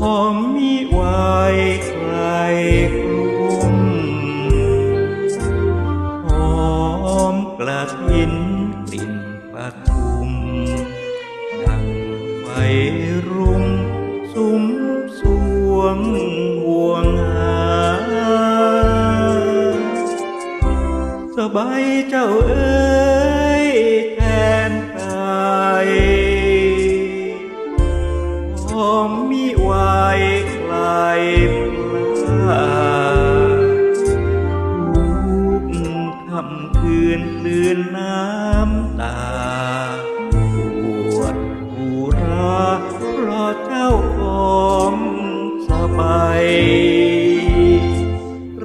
หอมมิไวใครกลุ่มหอมกระทินกลิ่นปะทุมดังไฟรุ่งสุมสวงห่วงหาสบายเจ้าเอ๋ คืนคลื่นน้ำตาปวดหูราเพราะเจ้าของสบาย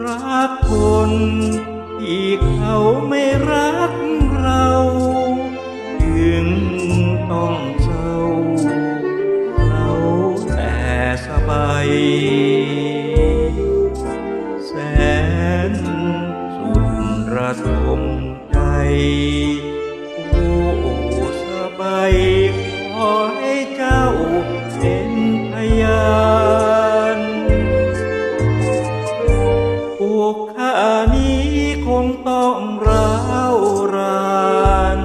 รักคนที่เขาไม่รักเราถึงต้องเศร้าเราแต่สบายแสนสุดระท มใจโอ้สบายขอให้เจ้าเป็นพยานปวกข้านี้คงต้องร้าวราน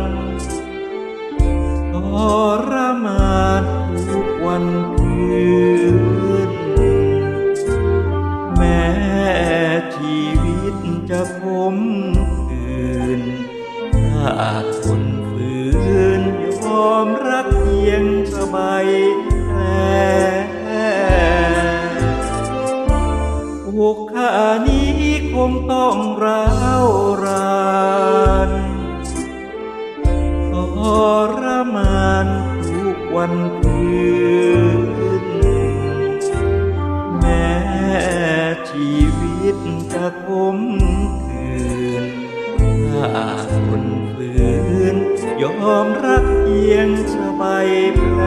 ทรมานทุกวัน ถ้าคนฝืนยอมรักเพียงสบายแลพวกขานี้คงต้องร้าวรานทรมานทุกวันคืน แม้ชีวิตจะคมคืน ถ้าคนฝืนยอมรักเพียงสบายแผล